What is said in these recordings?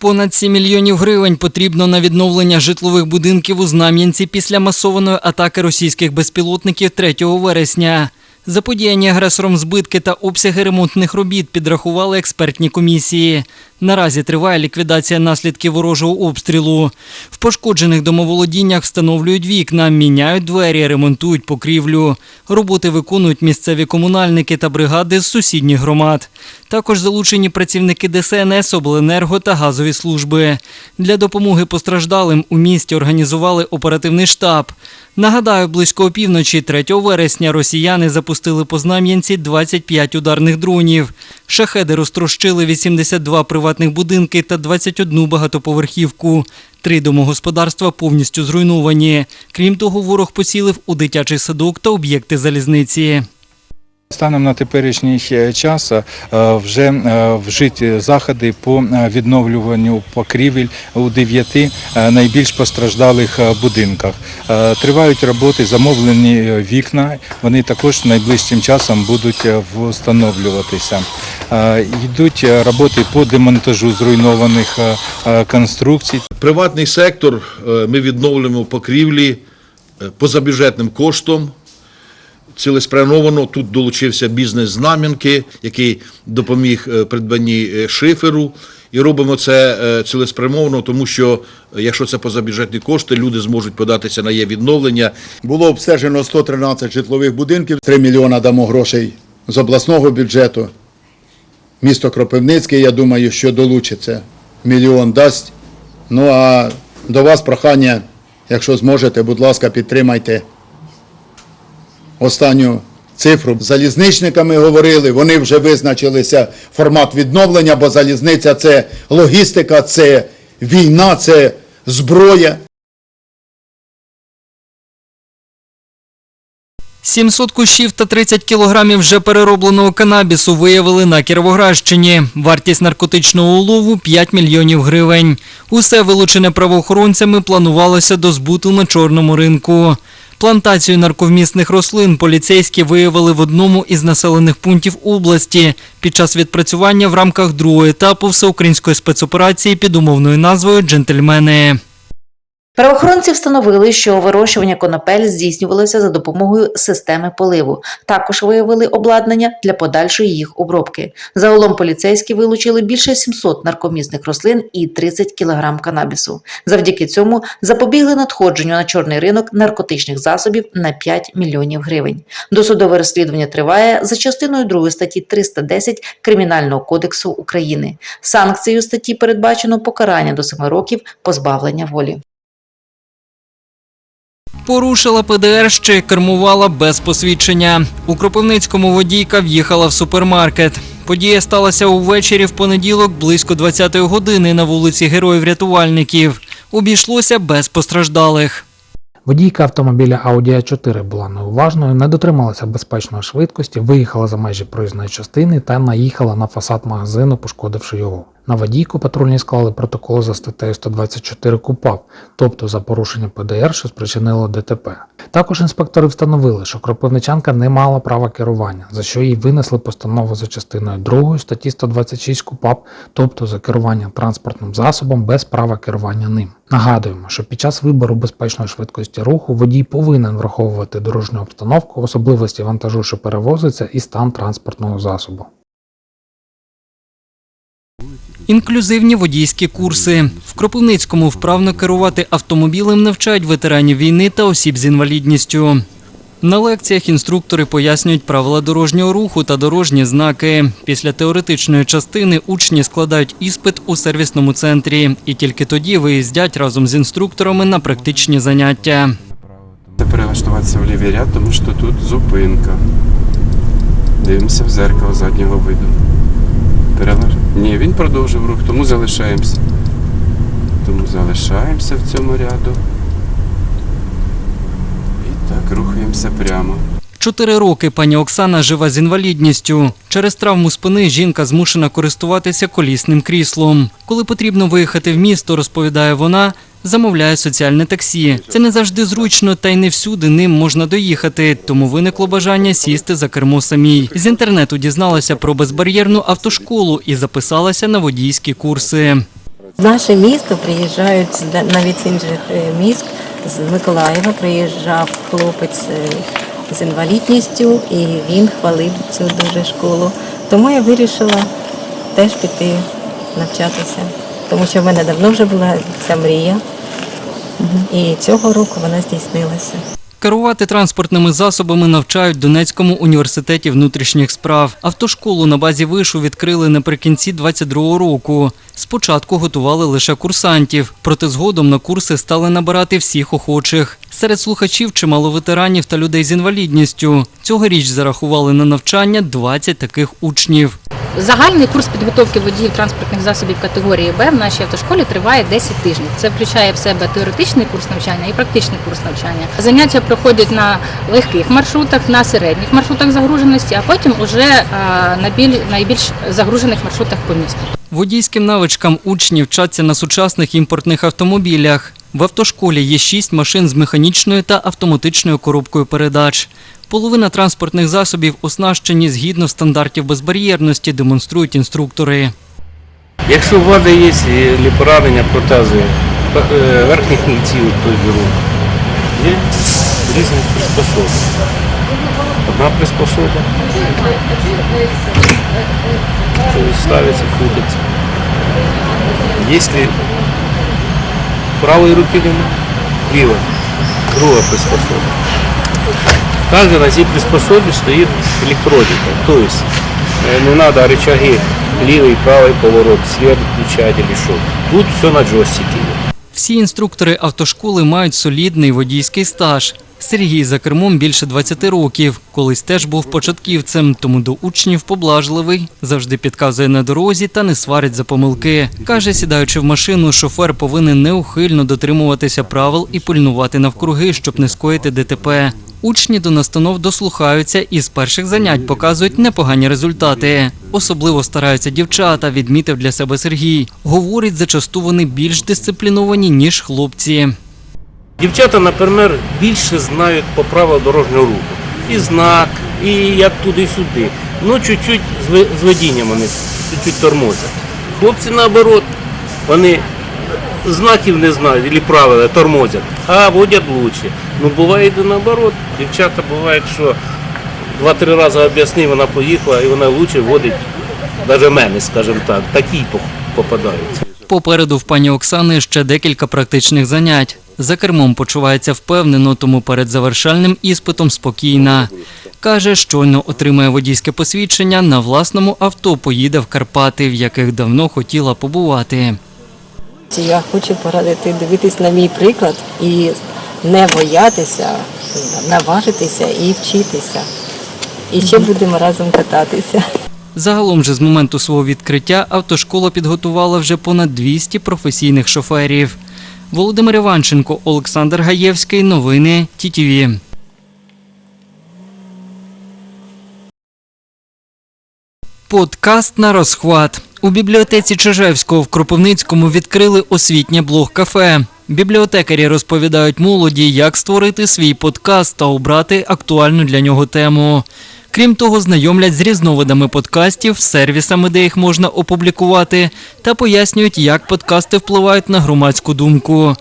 Понад 7 мільйонів гривень потрібно на відновлення житлових будинків у Знам'янці після масованої атаки російських безпілотників 3 вересня. Заподіяні агресором збитки та обсяги ремонтних робіт підрахували експертні комісії. Наразі триває ліквідація наслідків ворожого обстрілу. В пошкоджених домоволодіннях встановлюють вікна, міняють двері, ремонтують покрівлю. Роботи виконують місцеві комунальники та бригади з сусідніх громад. Також залучені працівники ДСНС, обленерго та газові служби. Для допомоги постраждалим у місті організували оперативний штаб. Нагадаю, близько опівночі 3 вересня росіяни запустили по Знам'янці 25 ударних дронів. Шахеди розтрощили 82 приватних будинки та 21 багатоповерхівку. Три домогосподарства повністю зруйновані. Крім того, ворог поцілив у дитячий садок та об'єкти залізниці. Станом на теперішній е, час е, вже е, вжиті заходи по відновлюванню покрівель у дев'яти найбільш постраждалих будинках. Тривають роботи, замовлені вікна. Вони також найближчим часом будуть встановлюватися. Е, Йдуть е, роботи по демонтажу зруйнованих е, конструкцій. Приватний сектор ми відновлюємо покрівлі позабюджетним коштом. Цілеспрямовано тут долучився бізнес Знам'янки, який допоміг придбанні шиферу. І робимо це цілеспрямовано, тому що якщо це позабюджетні кошти, люди зможуть податися на є відновлення. Було обстежено 113 житлових будинків, 3 мільйона дамо грошей з обласного бюджету. Місто Кропивницький, я думаю, що долучиться. Мільйон дасть. Ну а до вас прохання, якщо зможете, будь ласка, підтримайте останню цифру. Залізничниками говорили, вони вже визначилися формат відновлення, бо залізниця це логістика, це війна, це зброя. 700 кущів та 30 кілограмів вже переробленого канабісу виявили на Кіровоградщині. Вартість наркотичного улову 5 мільйонів гривень. Усе вилучене правоохоронцями планувалося до збуту на чорному ринку. Плантацію нарковмісних рослин поліцейські виявили в одному із населених пунктів області під час відпрацювання в рамках другого етапу всеукраїнської спецоперації під умовною назвою Джентльмени. Правоохоронці встановили, що вирощування конопель здійснювалося за допомогою системи поливу. Також виявили обладнання для подальшої їх обробки. Загалом поліцейські вилучили більше 700 наркомісних рослин і 30 кг канабісу. Завдяки цьому запобігли надходженню на чорний ринок наркотичних засобів на 5 мільйонів гривень. Досудове розслідування триває за частиною 2 статті 310 Кримінального кодексу України. Санкцією статті передбачено покарання до 7 років позбавлення волі. Порушила ПДР ще кермувала без посвідчення. У Кропивницькому водійка в'їхала в супермаркет. Подія сталася увечері в понеділок близько 20-ї години на вулиці Героїв-рятувальників. Обійшлося без постраждалих. Водійка автомобіля Audi a 4 була неуважною, не дотрималася безпечної швидкості, виїхала за межі проїзної частини та наїхала на фасад магазину, пошкодивши його. На водійку патрульні склали протокол за статтею 124 КУПАП, тобто за порушення ПДР, що спричинило ДТП. Також інспектори встановили, що кропивничанка не мала права керування, за що їй винесли постанову за частиною 2 статті 126 КУПАП, тобто за керування транспортним засобом без права керування ним. Нагадуємо, що під час вибору безпечної швидкості руху водій повинен враховувати дорожню обстановку, особливості вантажу, що перевозиться, і стан транспортного засобу. Інклюзивні водійські курси. В Кропивницькому вправно керувати автомобілем навчають ветеранів війни та осіб з інвалідністю. На лекціях інструктори пояснюють правила дорожнього руху та дорожні знаки. Після теоретичної частини учні складають іспит у сервісному центрі і тільки тоді виїздять разом з інструкторами на практичні заняття. Це перелаштуватися в лівий ряд, тому що тут зупинка. Дивимося в зеркало заднього виду. Перелаш... Ні, він продовжив рух, тому залишаємося. Тому залишаємося в цьому ряду. І так рухаємося прямо. Чотири роки пані Оксана жива з інвалідністю. Через травму спини жінка змушена користуватися колісним кріслом. Коли потрібно виїхати в місто, розповідає вона, замовляє соціальне таксі. Це не завжди зручно, та й не всюди ним можна доїхати. Тому виникло бажання сісти за кермо самій. З інтернету дізналася про безбар'єрну автошколу і записалася на водійські курси. В наше місто приїжджають навіть з інших е, міст, з Миколаєва приїжджав хлопець е, з інвалідністю, і він хвалив цю дуже школу. Тому я вирішила теж піти навчатися, тому що в мене давно вже була ця мрія, і цього року вона здійснилася. Керувати транспортними засобами навчають в Донецькому університеті внутрішніх справ. Автошколу на базі вишу відкрили наприкінці 22-го року. Спочатку готували лише курсантів, проте згодом на курси стали набирати всіх охочих. Серед слухачів чимало ветеранів та людей з інвалідністю. Цьогоріч зарахували на навчання 20 таких учнів. Загальний курс підготовки водіїв транспортних засобів категорії Б в нашій автошколі триває 10 тижнів. Це включає в себе теоретичний курс навчання і практичний курс навчання. Заняття проходять на легких маршрутах, на середніх маршрутах загруженості, а потім уже на біль, найбільш загружених маршрутах по місту. Водійським навичкам учні вчаться на сучасних імпортних автомобілях. В автошколі є шість машин з механічною та автоматичною коробкою передач. Половина транспортних засобів оснащені згідно стандартів безбар'єрності, демонструють інструктори. Якщо у вади є е, поранення, протези е, верхніх кінців той рук, є різні приспособи. Одна приспособа, тобто ставиться, крутиться. Якщо правої руки немає, ліва, друга приспособа. Также на цій приспособі стоїть електродика, тобто е, не треба рычаги лівий, правий поворот, свет включать или що. Тут все на джойстике. Всі інструктори автошколи мають солідний водійський стаж. Сергій за кермом більше 20 років. Колись теж був початківцем, тому до учнів поблажливий, завжди підказує на дорозі та не сварить за помилки. Каже, сідаючи в машину, шофер повинен неухильно дотримуватися правил і пильнувати навкруги, щоб не скоїти ДТП. Учні до настанов дослухаються і з перших занять показують непогані результати. Особливо стараються дівчата, відмітив для себе Сергій. Говорить, зачасту вони більш дисципліновані, ніж хлопці. Дівчата, наприклад, більше знають по правилам дорожнього руху. І знак, і як туди-сюди. Ну, чуть-чуть з водінням вони чуть-чуть тормозять. Хлопці наоборот, вони знаків не знають, або правила тормозять, а водять лучше. Ну буває і наоборот. Дівчата буває, що два-три рази об'яснив, вона поїхала і вона лучше водить, навіть мене, скажімо так, такі по- попадаються. Попереду в пані Оксани ще декілька практичних занять. За кермом почувається впевнено, тому перед завершальним іспитом спокійна. Каже, щойно отримає водійське посвідчення, на власному авто поїде в Карпати, в яких давно хотіла побувати. Я хочу порадити дивитись на мій приклад і не боятися, наважитися і вчитися. І ще будемо разом кататися. Загалом же з моменту свого відкриття автошкола підготувала вже понад 200 професійних шоферів. Володимир Іванченко, Олександр Гаєвський. Новини ТІТІВІ. Подкаст на розхват. У бібліотеці Чижевського в Кропивницькому відкрили освітнє блог-кафе. Бібліотекарі розповідають молоді, як створити свій подкаст та обрати актуальну для нього тему. Крім того, знайомлять з різновидами подкастів, сервісами, де їх можна опублікувати, та пояснюють, як подкасти впливають на громадську думку.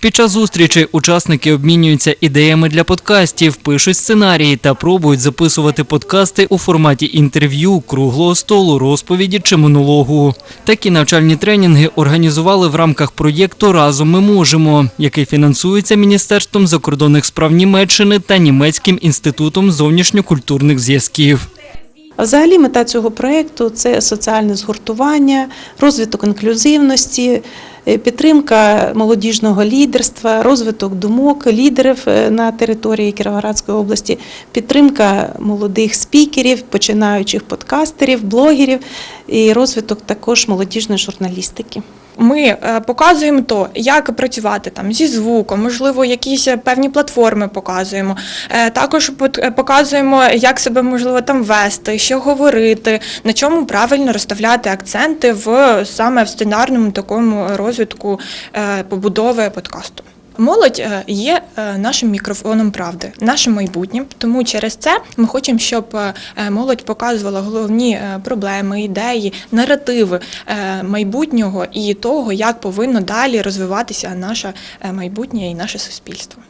Під час зустрічі учасники обмінюються ідеями для подкастів, пишуть сценарії та пробують записувати подкасти у форматі інтерв'ю, круглого столу, розповіді чи монологу. Такі навчальні тренінги організували в рамках проєкту Разом ми можемо, який фінансується Міністерством закордонних справ Німеччини та Німецьким інститутом зовнішньокультурних зв'язків. Взагалі мета цього проєкту – це соціальне згуртування, розвиток інклюзивності, підтримка молодіжного лідерства, розвиток думок лідерів е, на території Кіровоградської області, підтримка молодих спікерів, починаючих подкастерів, блогерів і розвиток також молодіжної журналістики. Ми е, показуємо то, як працювати там зі звуком, можливо, якісь певні платформи показуємо. Е, Також е, показуємо, як себе можливо там вести, що говорити, на чому правильно розставляти акценти в саме в сценарному такому розвитку е, побудови подкасту. Молодь е, є е, нашим мікрофоном правди, нашим майбутнім. Тому через це ми хочемо, щоб е, молодь показувала головні проблеми, ідеї, наративи майбутнього і того, як повинно далі розвиватися наше майбутнє і наше суспільство.